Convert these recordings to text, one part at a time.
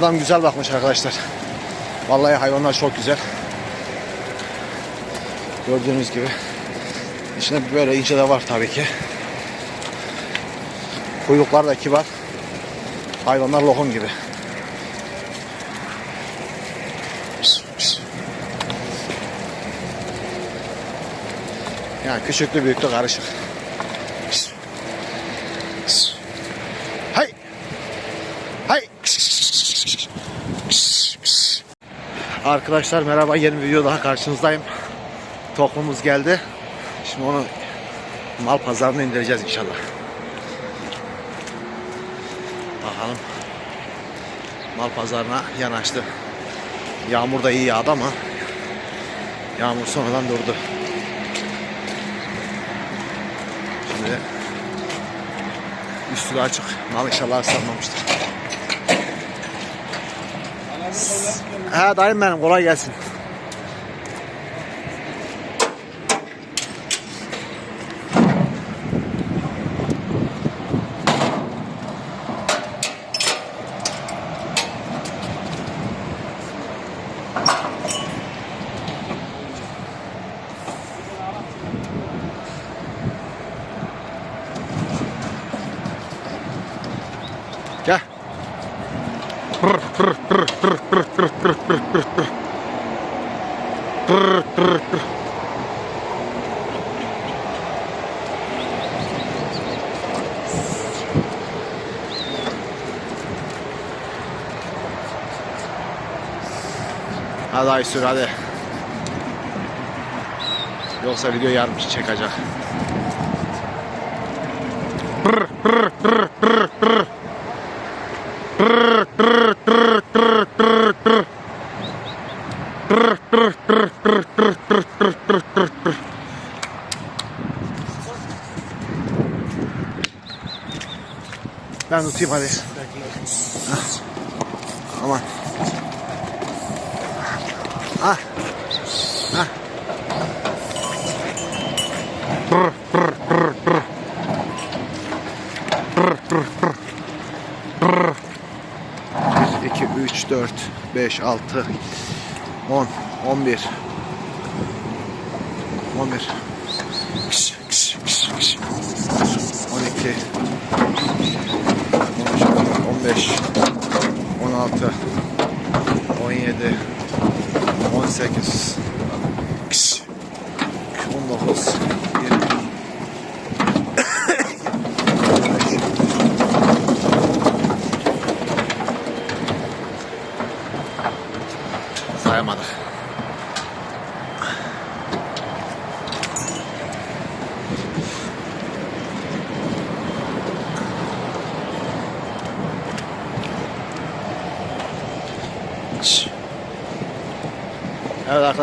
Adam güzel bakmış arkadaşlar. Vallahi hayvanlar çok güzel. Gördüğünüz gibi. İçinde böyle ince de var tabii ki. Kuyruklar da kibar. Hayvanlar lokum gibi. Yani küçüklü büyüklü karışık. Arkadaşlar merhaba yeni bir video daha karşınızdayım. Tokumumuz geldi. Şimdi onu mal pazarına indireceğiz inşallah. Bakalım. Mal pazarına yanaştı. Yağmur da iyi yağdı ama yağmur sonradan durdu. Şimdi üstü açık. Mal inşallah ıslanmamıştır. He dayım benim kolay gelsin. Hadi ay sür hadi. Yoksa video yarım çekecek. Ben tutayım hadi. Aman. Ah. Ah. Bir, iki, üç, dört, beş, altı, on, on bir. On bir. Kış, kış, kış, 10, 11, 11, 12, 13, 15, 16, 17, 18, 19,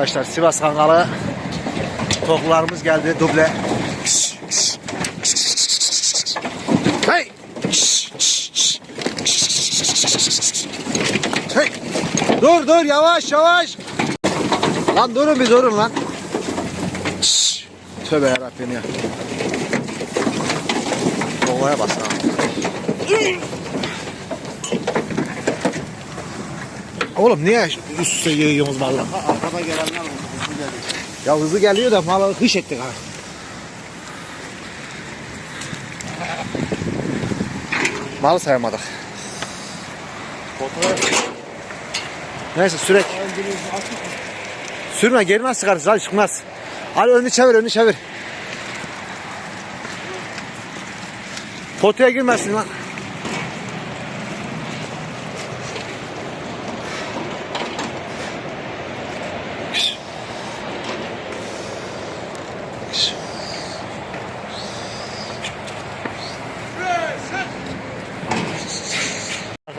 arkadaşlar Sivas Kangalı toklarımız geldi duble. Hey! Hey! Dur dur yavaş yavaş. Lan durun bir durun lan. Tövbe yarabbim ya. Olaya bas lan. Oğlum niye üst üste yığıyorsunuz valla? Arkada gelenler oldu. hızlı geldi. Ya hızlı geliyor da malı hış ettik ha. Malı sayamadık. Fotoğraf Neyse sürek. Sürme geri nasıl çıkarız hadi çıkmaz. Hadi önünü çevir önünü çevir. Potaya girmesin lan.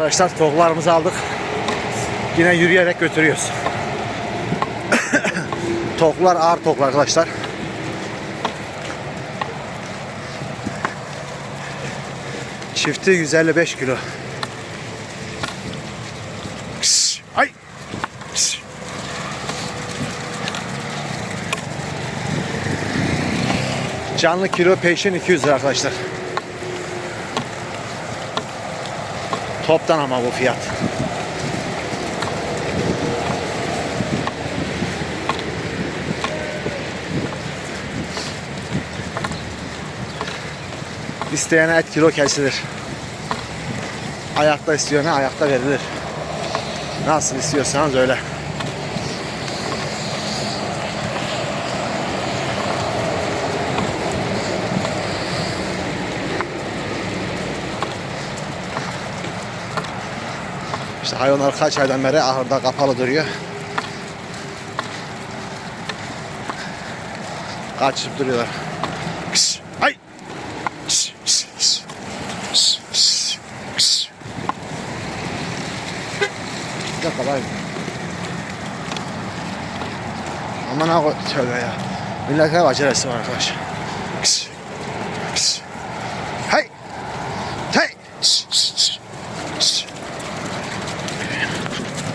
Arkadaşlar toklarımızı aldık. Yine yürüyerek götürüyoruz. toklar ağır toklar arkadaşlar. Çifti 155 kilo. Ay. Canlı kilo peşin 200 lira arkadaşlar. Toptan ama bu fiyat. İsteyene et kilo kesilir. Ayakta isteyene ayakta verilir. Nasıl istiyorsanız öyle. İşte hayvanlar kaç aydan beri ahırda kapalı duruyor. Kaçıp duruyorlar. Kış, ay. Kış, kış, kış. Kış, kış, kış. Bay. Aman ha tövbe ya. Millet hep acelesi var arkadaş. Kış, kış. Hey. Hey. Kış, kış, kış. Kış.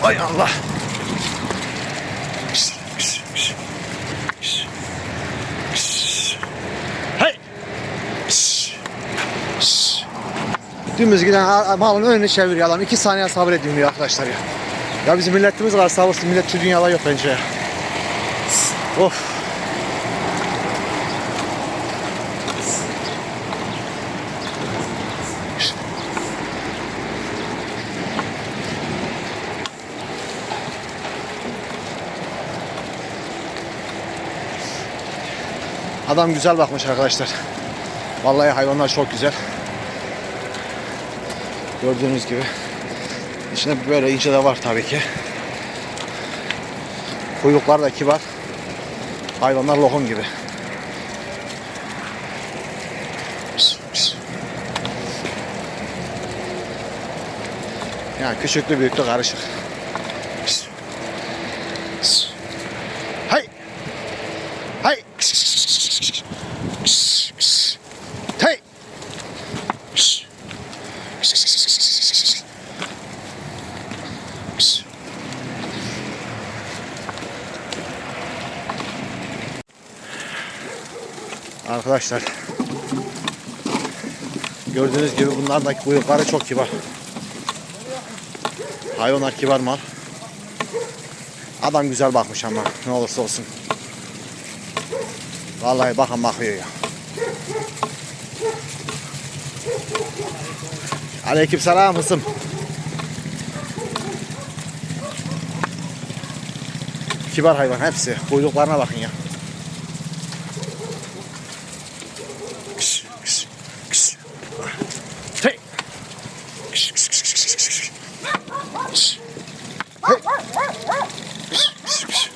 Ay Allah. Kış, kış, kış. Kış. Kış. Hey. Kış. Kış. Dümdüz giden malın önünü çeviriyor adam. İki saniye sabredin diyor arkadaşlar ya. Ya bizim milletimiz var olsun. Millet şu dünyada yok bence ya. Of. Adam güzel bakmış arkadaşlar. Vallahi hayvanlar çok güzel. Gördüğünüz gibi. İçinde böyle ince de var tabii ki. Kuyruklar da kibar. Hayvanlar lokum gibi. Yani küçüklü büyüklü karışık. Gördüğünüz gibi bunların da kuyrukları çok kibar. Hayvanlar kibar mal. Adam güzel bakmış ama ne olursa olsun. Vallahi bakın bakıyor ya. Aleyküm selam hısım. Kibar hayvan hepsi. Kuyruklarına bakın ya. Kış, kış, kış. Hey. Kış, kış, kış, kış, kış, kış. Kış. Hey. Kış, kış, kış.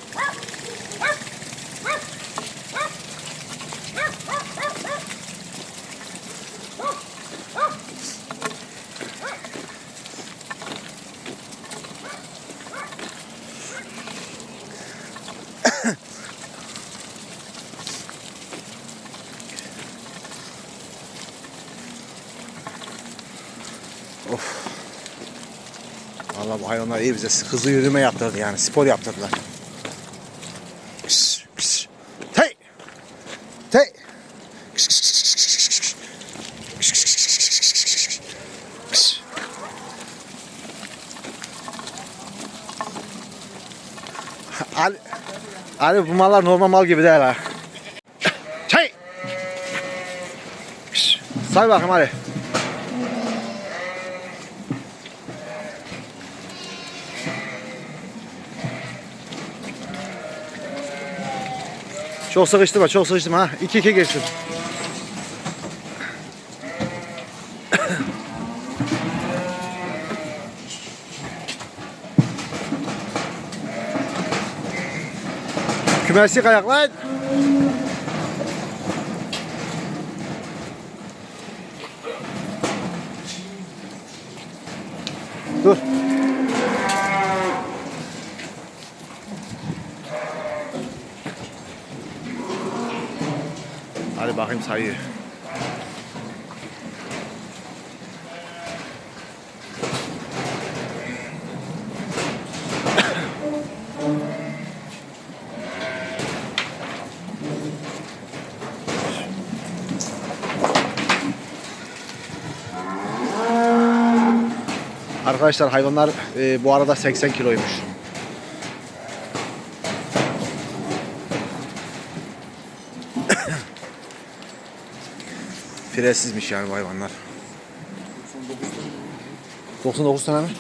Vallahi bu hayvanlar iyi bize hızlı yürüme yaptırdı yani spor yaptırdılar. Kış, kış. Hey! Hey! Kış, kış, kış, kış, kış, kış. Kış, kış, kış, kış, kış, kış, kış, kış. Ali, Ali bu mallar normal mal gibi değil ha. Hey! Kış. Say bakayım Ali. Çok sıkıştırma, çok sıkıştırma ha. 2-2 geçsin. Kümesi kayaklar. Dur. Sayıyor. Arkadaşlar hayvanlar e, bu arada 80 kiloymuş. Firesizmiş yani bu hayvanlar. 99 tane mi?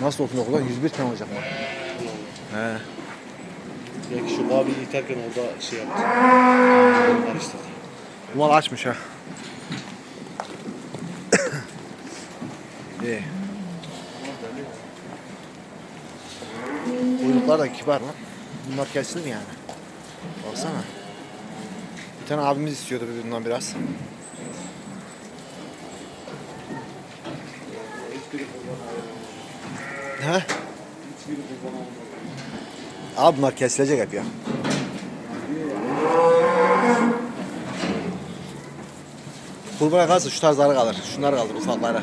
Nasıl 99 lan? 101 tane olacak mı? He. Belki şu abi iterken orada şey yaptı. Karıştırdı. Bu mal açmış ha. İyi. Kuyruklar da kibar lan. Bunlar kesilir yani. Baksana. Bir tane abimiz istiyordu bundan biraz. He? Abi bunlar kesilecek hep ya. Kurbana kalsın şu tarzları kalır. Şunlar kalır ufakları.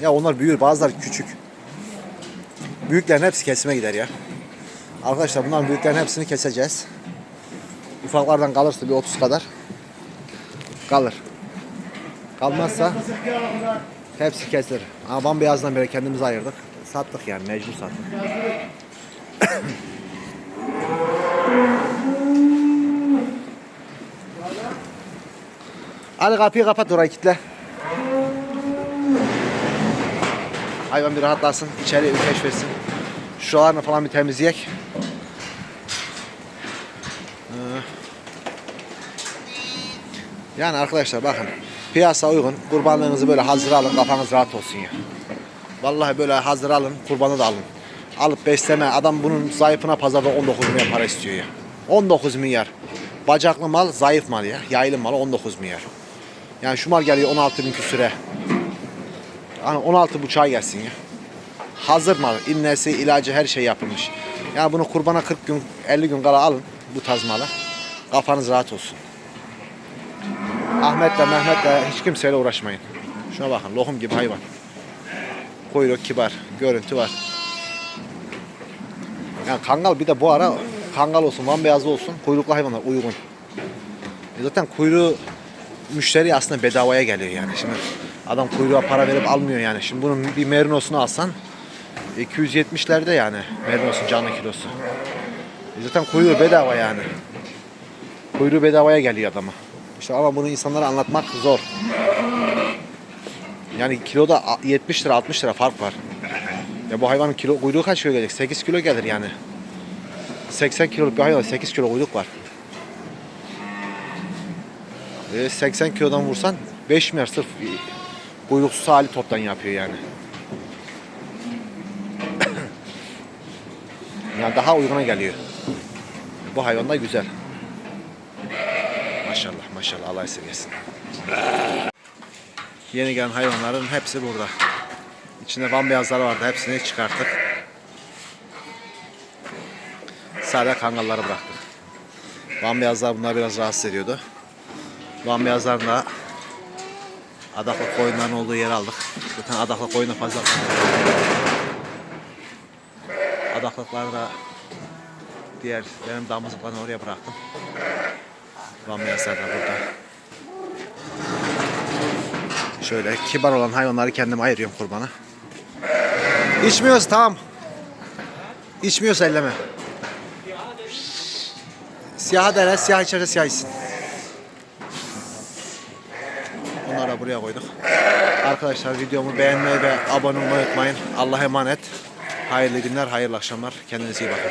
ya onlar büyür bazıları küçük. Büyüklerin hepsi kesime gider ya. Arkadaşlar bunların büyüklerin hepsini keseceğiz. Ufaklardan kalırsa bir 30 kadar kalır. Kalmazsa hepsi kesilir. Ama bambeyazdan beri kendimizi ayırdık. Sattık yani mecbur sattık. Hadi kapıyı kapat orayı kitle. Hayvan bir rahatlasın. içeri bir keşfetsin. Şuralarını falan bir temizleyek. Yani arkadaşlar bakın. Piyasa uygun. Kurbanlığınızı böyle hazır alın. Kafanız rahat olsun ya. Vallahi böyle hazır alın. Kurbanı da alın. Alıp besleme. Adam bunun zayıfına pazarda 19 milyar para istiyor ya. 19 milyar. Bacaklı mal zayıf mal ya. Yaylı mal 19 milyar. Yani şu mal geliyor 16 bin küsüre. Hani 16 buçuğa gelsin ya. Hazır mal. İnnesi, ilacı her şey yapılmış. Yani bunu kurbana 40 gün, 50 gün kala alın bu tarz malı. Kafanız rahat olsun. Ahmet'le Mehmet'le hiç kimseyle uğraşmayın. Şuna bakın lohum gibi hayvan. Kuyruk kibar, görüntü var. Yani kangal bir de bu ara kangal olsun, van beyazlı olsun kuyruklu hayvanlar uygun. E Zaten kuyruğu müşteri aslında bedavaya geliyor yani. Şimdi adam kuyruğa para verip almıyor yani. Şimdi bunun bir merinosunu alsan 270'lerde yani merinosun canlı kilosu. E Zaten kuyruğu bedava yani. Kuyruğu bedavaya geliyor adama. İşte ama bunu insanlara anlatmak zor. Yani kiloda 70 lira 60 lira fark var. Ya bu hayvanın kilo kuyruğu kaç kilo gelecek? 8 kilo gelir yani. 80 kiloluk bir hayvan 8 kilo kuyruk var. E 80 kilodan vursan 5 milyar sırf kuyruksuz hali toptan yapıyor yani. yani daha uyguna geliyor. Bu hayvan da güzel. Maşallah maşallah Allah esirgesin. Yeni gelen hayvanların hepsi burada. İçinde bambeyazları vardı. Hepsini çıkarttık. Sadece kangalları bıraktık. Bambeyazlar bunlar biraz rahatsız ediyordu. Bambeyazların da adaklı koyunların olduğu yere aldık. Zaten adaklı koyunu fazla Adaklıkları da diğer benim damızlıklarını oraya bıraktım. Bambeyazlar da burada. Şöyle kibar olan hayvanları kendim ayırıyorum kurbana. İçmiyoruz tamam. İçmiyorsa elleme. Siyah dene, siyah içeride siyah içsin. Bunları da buraya koyduk. Arkadaşlar videomu beğenmeyi ve abone olmayı unutmayın. Allah'a emanet. Hayırlı günler, hayırlı akşamlar. Kendinize iyi bakın.